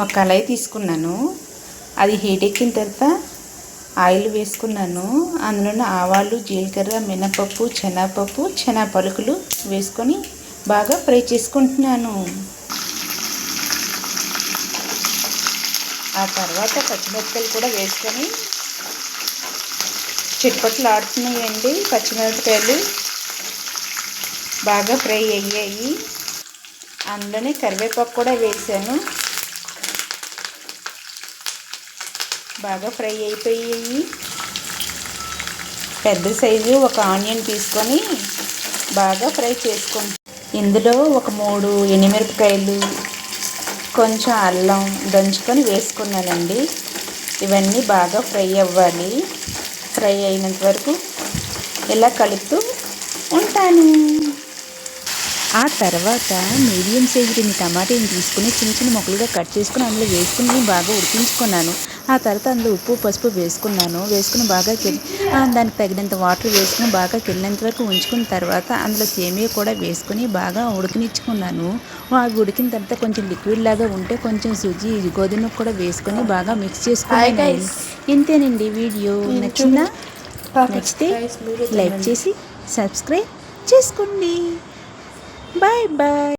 ఒక కళాయి తీసుకున్నాను. అది హీట్ ఎక్కిన తర్వాత ఆయిల్ వేసుకున్నాను. అందులో ఆవాలు జీలకర్ర మినపప్పు శనగపప్పు శనగ పలుకులు వేసుకొని బాగా ఫ్రై చేసుకుంటున్నాను. ఆ తర్వాత పచ్చిమిరపకాయలు కూడా వేసుకొని చిట్పట్లు ఆడుతున్నాయండి. పచ్చిమిరపకాయలు బాగా ఫ్రై అయ్యాయి. అందులోనే కరివేపాకు కూడా వేసాను. బాగా ఫ్రై అయిపోయాయి. పెద్ద సైజు ఒక ఆనియన్ తీసుకొని బాగా ఫ్రై చేసుకుంటాం. ఇందులో ఒక మూడు ఎండుమిరపకాయలు కొంచెం అల్లం దంచుకొని వేసుకున్నానండి. ఇవన్నీ బాగా ఫ్రై అవ్వాలి. ఫ్రై అయినంత వరకు ఇలా కలుపుతూ ఉంటాను. ఆ తర్వాత మీడియం సైజు రెండు టమాటాని తీసుకుని చిన్న చిన్న మొక్కలుగా కట్ చేసుకుని అందులో వేసుకుని బాగా ఉడికించుకున్నాను. ఆ తర్వాత అందులో ఉప్పు పసుపు వేసుకున్నాను. వేసుకుని బాగా దానికి తగినంత వాటర్ వేసుకుని బాగా కెళ్ళినంత వరకు ఉంచుకున్న తర్వాత అందులో సేమియా కూడా వేసుకుని బాగా ఉడికినిచ్చుకున్నాను. అవి ఉడికిన తర్వాత కొంచెం లిక్విడ్ లాగా ఉంటే కొంచెం సుజి గోధుమ కూడా వేసుకొని బాగా మిక్స్ చేసుకున్నాను. ఇంతేనండి వీడియో. నచ్చిందా? నచ్చితే లైక్ చేసి సబ్స్క్రైబ్ చేసుకోండి. Bye bye